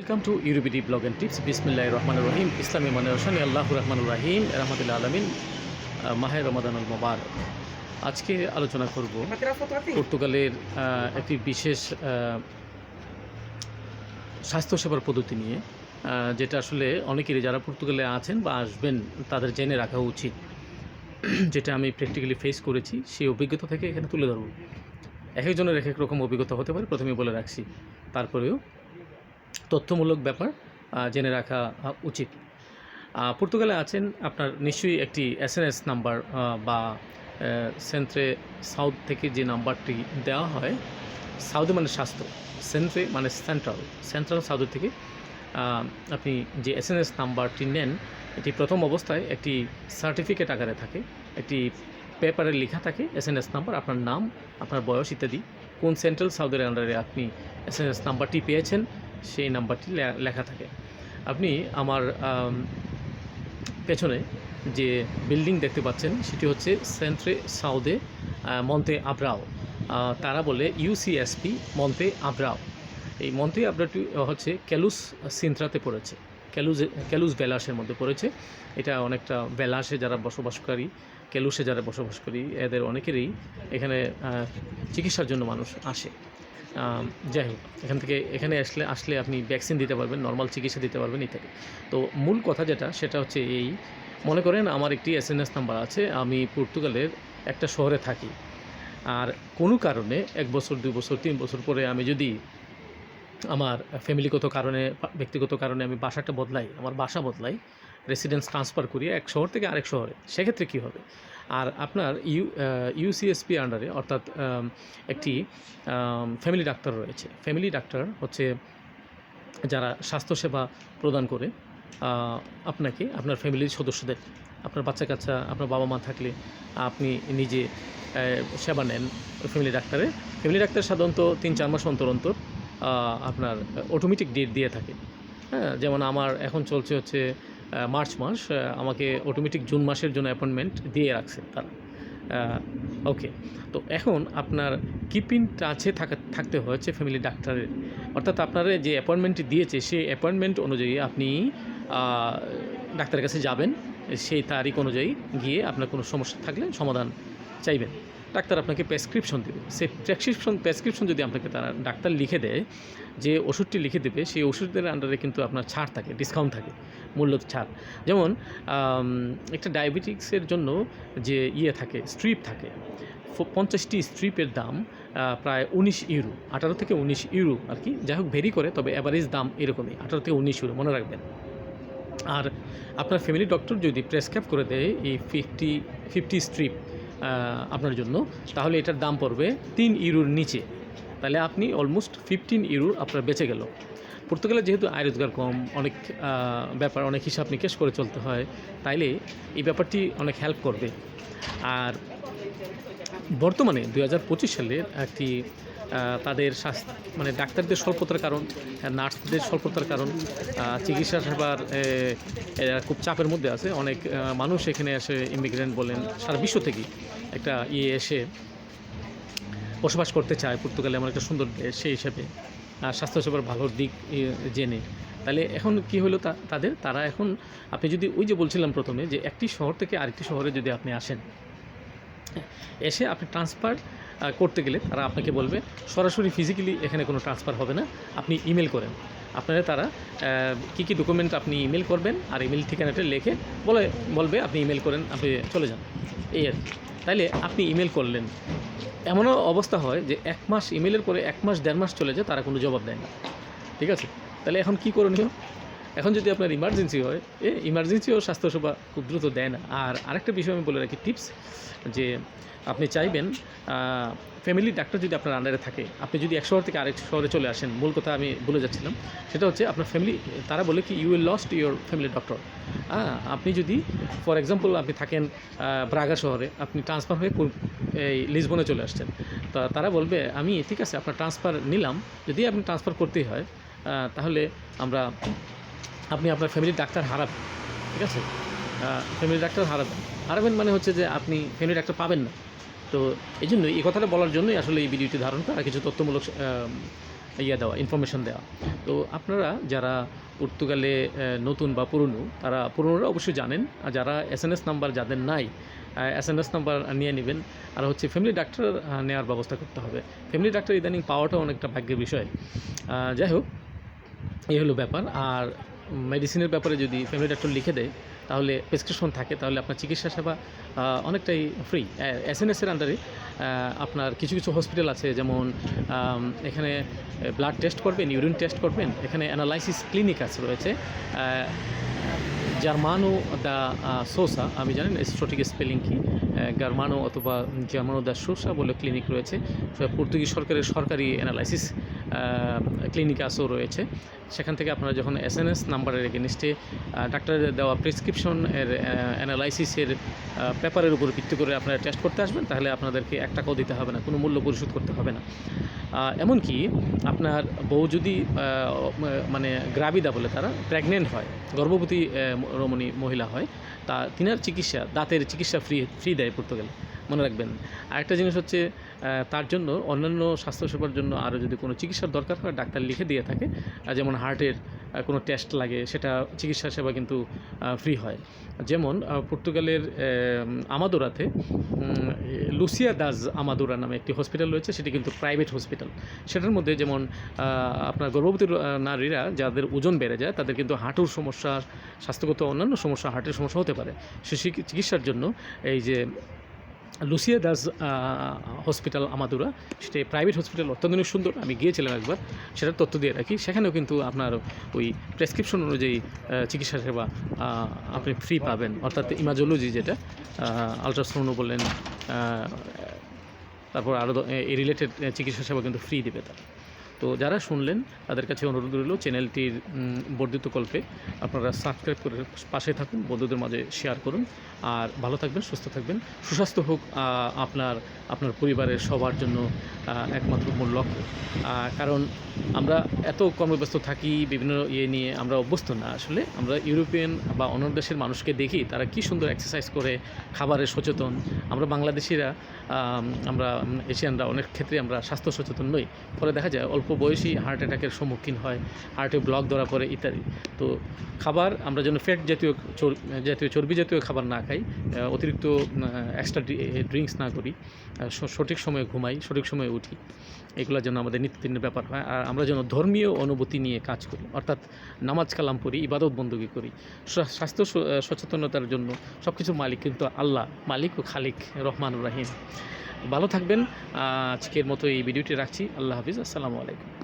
Welcome to EuroBD blog and tips বিসমিল্লাহ রহমান রহিম ইসলামী মানে রসানি আল্লাহ রহমান রাহিম রহমতুল্লাহ আলমিন মাহে রমাদানুল মোবারক আজকে আলোচনা করব পর্তুগালের একটি বিশেষ স্বাস্থ্যসেবার পদ্ধতি নিয়ে যেটা আসলে অনেকেরই যারা পর্তুগালে আছেন বা আসবেন তাদের জেনে রাখা উচিত। যেটা আমি প্র্যাকটিক্যালি ফেস করেছি, সেই অভিজ্ঞতা থেকে এখানে তুলে ধরব। এক একজনের এক এক রকম অভিজ্ঞতা হতে পারে প্রথমে বলে রাখছি। তারপরেও তথ্যমূলক ব্যাপার জেনে রাখা উচিত। পর্তুগালে আছেন আপনার নিশ্চয়ই একটি এস এন এস নাম্বার বা সেন্ট্রে সাউথ থেকে যে নাম্বারটি দেওয়া হয় সাউথে মানে স্বাস্থ্য সেন্ট্রে মানে সেন্ট্রাল সেন্ট্রাল সাউথ থেকে আপনি যে এস নাম্বারটি নেন, এটি প্রথম অবস্থায় একটি সার্টিফিকেট আকারে থাকে, একটি পেপারে লেখা থাকে এস নাম্বার, আপনার নাম, আপনার বয়স ইত্যাদি, কোন সেন্ট্রাল সাউথের আন্ডারে আপনি এস নাম্বারটি পেয়েছেন সেই নাম্বারটি লেখা থাকে। আপনি আমার পেছনে যে বিল্ডিং দেখতে পাচ্ছেন, সেটি হচ্ছে সেন্ট্রে সাউদে মন্তে আব্রাও। তারা বলে ইউসিএসপি মন্তে আব্রাও। এই মন্তে আব্রাটি হচ্ছে ক্যালুস সিন্থ্রাতে পড়েছে। ক্যালুজ, ক্যালুস বেলাসের মধ্যে পড়েছে। এটা অনেকটা বেলাসে যারা বসবাসকারী, ক্যালুসে যারা বসবাসকারী এদের অনেকেরই এখানে চিকিৎসার জন্য মানুষ আসে। যাই হোক, এখান থেকে এখানে আসলে আসলে আপনি ভ্যাকসিন দিতে পারবেন নর্মাল চিকিৎসা দিতে পারবেন ইত্যাদি। তো মূল কথা যেটা, সেটা হচ্ছে এই, মনে করেন আমার একটি এস নাম্বার আছে, আমি পর্তুগালের একটা শহরে থাকি। আর কোনো কারণে এক বছর, দুই বছর, তিন বছর পরে আমি যদি আমার ফ্যামিলিগত কারণে, ব্যক্তিগত কারণে আমি বাসাটা বদলাই, আমার বাসা বদলাই রেসিডেন্স ট্রান্সফার করি এক শহর থেকে আরেক শহরে, সেক্ষেত্রে কী হবে? আর আপনার ইউ ইউসিএসপি আন্ডারে অর্থাৎ একটি ফ্যামিলি ডাক্তার রয়েছে। ফ্যামিলি ডাক্তার হচ্ছে যারা স্বাস্থ্যসেবা প্রদান করে আপনাকে, আপনার ফ্যামিলির সদস্যদের। আপনার বাচ্চা কাচ্চা, আপনার বাবা মা থাকলে আপনি নিজে সেবা নেন ফ্যামিলি ডাক্তারে ফ্যামিলি ডাক্তার সাধারণত তিন, চার মাস অন্তর অন্তর আপনার অটোমেটিক ডেট দিয়ে থাকে। হ্যাঁ যেমন আমার এখন চলছে হচ্ছে মার্চ মাস আমাকে অটোমেটিক জুন মাসের জন্য অ্যাপয়েন্টমেন্ট দিয়ে রাখছে তারা। ওকে তো এখন আপনার কিপিং টাচে থাকা, থাকতে হয়েছে ফ্যামিলি ডাক্তারের। অর্থাৎ আপনারা যে অ্যাপয়েন্টমেন্টটি দিয়েছে, সেই অ্যাপয়েন্টমেন্ট অনুযায়ী আপনি ডাক্তারের কাছে যাবেন। সেই তারিখ অনুযায়ী গিয়ে আপনার কোনো সমস্যা থাকলে সমাধান চাইবেন। ডাক্তার আপনাকে প্রেসক্রিপশন দেবে। সেই প্রেসক্রিপশন প্রেসক্রিপশন যদি আপনাকে তারা ডাক্তার লিখে দেয়, যে ওষুধটি লিখে দেবে, সেই ওষুধের আন্ডারে কিন্তু আপনার ছাড় থাকে ডিসকাউন্ট থাকে মূল্য ছাড়। যেমন একটা ডায়াবেটিক্সের জন্য যে ইয়ে থাকে স্ট্রিপ থাকে পঞ্চাশটি স্ট্রিপের দাম প্রায় উনিশ ইউরো আঠারো থেকে উনিশ ইউরো আর কি। যাই হোক ভেরি করে, তবে অ্যাভারেজ দাম এরকমই, আঠারো থেকে উনিশ ইউরো মনে রাখবেন। আর আপনার ফ্যামিলি ডক্টর যদি প্রেসক্রাইব করে দেয়, এই ফিফটি ফিফটি স্ট্রিপ আপনার জন্য। তাহলে এটার দাম পড়বে তিন ইউরোর নিচে। তাহলে আপনি অলমোস্ট ফিফটিন ইউরো আপনার বেঁচে গেল। পর্তুগালে যেহেতু আয় রোজগার কম, অনেক ব্যাপার, অনেক হিসাব নিকেশ করে চলতে হয়, তাইলে এই ব্যাপারটি অনেক হেল্প করবে। আর বর্তমানে দু হাজার পঁচিশ সালের একটি তাদের স্বাস্থ্য মানে ডাক্তারদের স্বল্পতার কারণ নার্সদের স্বল্পতার কারণ চিকিৎসা সেবার খুব চাপের মধ্যে আছে। অনেক মানুষ এখানে এসে ইমিগ্রেন্ট বলেন, সারা বিশ্ব থেকেই একটা ইয়ে এসে বসবাস করতে চায়। পর্তুগালে আমার একটা সুন্দর সেই হিসাবে স্বাস্থ্যসেবার ভালো দিক জেনে। তাহলে এখন কি হলো তাদের? তারা এখন, আপনি যদি ওই যে বলছিলাম প্রথমে যে একটি শহর থেকে আরেকটি শহরে যদি আপনি আসেন, এসে আপনি ট্রান্সফার করতে গেলে তারা আপনাকে বলবে, সরাসরি ফিজিক্যালি এখানে কোনো ট্রান্সফার হবে না। আপনি ইমেল করেন। আপনারা তারা কী কী ডকুমেন্ট আপনি ইমেল করবেন আর ইমেল ঠিকানাটা লিখে বলে, বলবে, আপনি ইমেল করেন, আপনি চলে যান। এই আর তাইলে আপনি ইমেল করলেন। এমনও অবস্থা হয় যে এক মাস ইমেলের পরে এক মাস, দেড় মাস চলে যায়, তারা কোনো জবাব দেয় না। ঠিক আছে? তাহলে এখন কী করণীয়? এখন যদি আপনার ইমার্জেন্সি হয়, এ ইমার্জেন্সিও স্বাস্থ্যসেবা খুব দ্রুত দেয় না। আর আরেকটা বিষয় আমি বলে রাখি টিপস যে আপনি চাইবেন ফ্যামিলি ডাক্তার যদি আপনার আন্ডারে থাকে, আপনি যদি এক শহর থেকে আরেক শহরে চলে আসেন, মূল কথা আমি বলে যাচ্ছিলাম, সেটা হচ্ছে আপনার ফ্যামিলি তারা বলে কি you will lost your family doctor হ্যাঁ আপনি যদি ফর এক্সাম্পল আপনি থাকেন ব্রাগা শহরে, আপনি ট্রান্সফার হয়ে এই লিসবনে চলে আসছেন, তা তারা বলবে, আমি, ঠিক আছে, আপনার ট্রান্সফার নিলাম, যদি আপনি ট্রান্সফার করতেই হয় তাহলে আমরা আপনি আপনার ফ্যামিলির ডাক্তার হারাবেন, ঠিক আছে? ফ্যামিলি ডাক্তার হারাবেন। হারাবেন মানে হচ্ছে যে আপনি ফ্যামিলি ডাক্তার পাবেন না। তো এই জন্য এই কথাটা বলার জন্যই আসলে এই ভিডিওটি ধারণ করা কিছু তথ্যমূলক ইয়ে দেওয়া ইনফরমেশন দেওয়া। তো আপনারা যারা পর্তুগালে নতুন বা পুরনো, তারা পুরনোরা অবশ্যই জানেন। আর যারা এস এন এস নাম্বার যাদের নাই এস এন এস নাম্বার নিয়ে নেবেন। আর হচ্ছে ফ্যামিলি ডাক্তার নেওয়ার ব্যবস্থা করতে হবে। ফ্যামিলি ডাক্তার ইদানিং পাওয়াটা অনেকটা ভাগ্যের বিষয়। যাই হোক, এই হলো ব্যাপার। আর মেডিসিনের ব্যাপারে যদি ফ্যামিলি ডাক্তার লিখে দেয়, তাহলে প্রেসক্রিপশন থাকে, তাহলে আপনার চিকিৎসা সেবা অনেকটাই ফ্রি এস এন এসের আন্ডারে আপনার কিছু কিছু হসপিটাল আছে, যেমন এখানে ব্লাড টেস্ট করবেন ইউরিন টেস্ট করবেন, এখানে অ্যানালাইসিস ক্লিনিক আছে রয়েছে। জার্মানো দ্য সোসা, আমি জানেন সঠিক স্পেলিং কি। গার্মানো অথবা জার্মানো দ্য সোসা বলে ক্লিনিক রয়েছে। পর্তুগিজ সরকারের সরকারি অ্যানালাইসিস ক্লিনিক আসও রয়েছে। সেখান থেকে আপনারা যখন এস এন এস নাম্বারের এগেনস্টে ডাক্তারের দেওয়া প্রেসক্রিপশন এর অ্যানালাইসিসের পেপারের উপর ভিত্তি করে আপনারা টেস্ট করতে আসবেন, তাহলে আপনাদেরকে এক টাকাও দিতে হবে না, কোনো মূল্য পরিশোধ করতে হবে না। এমনকি আপনার বউ যদি মানে গ্রাবিদা বলে তারা প্রেগনেন্ট হয়, গর্ভবতী রমণী মহিলা হয়, তা তিনার চিকিৎসা, দাঁতের চিকিৎসা ফ্রি ফ্রি দেয়। পর্তুগালে মনে রাখবেন। আরেকটা জিনিস হচ্ছে তার জন্য অন্যান্য স্বাস্থ্যসেবার জন্য আরও যদি কোনো চিকিৎসার দরকার হয়, ডাক্তার লিখে দিয়ে থাকে। যেমন হার্টের কোনো টেস্ট লাগে, সেটা চিকিৎসা সেবা কিন্তু ফ্রি হয়। যেমন পর্তুগালের আমাদোরাতে লুসিয়া দাজ আমাদোরা নামে একটি হসপিটাল রয়েছে, সেটি কিন্তু প্রাইভেট হসপিটাল সেটার মধ্যে যেমন আপনার গর্ভবতী নারীরা যাদের ওজন বেড়ে যায়, তাদের কিন্তু হাঁটুর সমস্যা, স্বাস্থ্যগত অন্যান্য সমস্যা, হার্টের সমস্যা হতে পারে। সে চিকিৎসার জন্য এই যে লুসিয়া দাস হসপিটাল আমাদুরা, সেটা প্রাইভেট হসপিটাল অত্যাধুনিক সুন্দর। আমি গিয়েছিলাম একবার, সেটার তথ্য দিয়ে রাখি। সেখানেও কিন্তু আপনার ওই প্রেসক্রিপশন অনুযায়ী চিকিৎসা সেবা আপনি ফ্রি পাবেন। অর্থাৎ ইমাজোলজি যেটা আলট্রাসাউন্ডও বললেন তারপর আরও এই রিলেটেড চিকিৎসা সেবা কিন্তু ফ্রি দেবে তারা। তো যারা শুনলেন, তাদের কাছে অনুরোধ রইল চ্যানেলটির বর্ধিত কল্পে আপনারা সাবস্ক্রাইব করে পাশে থাকুন, বন্ধুদের মাঝে শেয়ার করুন। আর ভালো থাকবেন, সুস্থ থাকবেন, সুস্বাস্থ্য হোক আপনার আপনার পরিবারের সবার জন্য একমাত্র মূল লক্ষ্য। কারণ আমরা এত কর্মব্যস্ত থাকি, বিভিন্ন ইয়ে নিয়ে আমরা অভ্যস্ত না। আসলে আমরা ইউরোপিয়ান বা অন্য দেশের মানুষকে দেখি, তারা কি সুন্দর এক্সারসাইজ করে, খাবারের সচেতন। আমরা বাংলাদেশিরা আমরা এশিয়ানরা অনেক ক্ষেত্রে আমরা স্বাস্থ্য সচেতন নই। ফলে দেখা যায় অল্প বয়সী হার্ট অ্যাটাকের সম্মুখীন হয় হার্টে ব্লক ধরা পড়ে ইত্যাদি। তো খাবার আমরা যেন ফ্যাট জাতীয় জাতীয় চর্বি জাতীয় খাবার না খাই অতিরিক্ত এক্সট্রা ড্রিঙ্কস না করি সঠিক সময়ে ঘুমাই, সঠিক সময়ে উঠি, এগুলো যেন আমাদের নিত্যদিনের ব্যাপার হয়। আর আমরা যেন ধর্মীয় অনুভূতি নিয়ে কাজ করি, অর্থাৎ নামাজ কালাম পড়ি, ইবাদত বন্দুকি করি স্বাস্থ্য সচেতনতার জন্য সব কিছু মালিক কিন্তু আল্লাহ, মালিক ও খালিক রহমান রাহিম। ভালো থাকবেন। আজকের মতো এই ভিডিওটি রাখছি। আল্লাহ হাফিজ। আসসালামু আলাইকুম।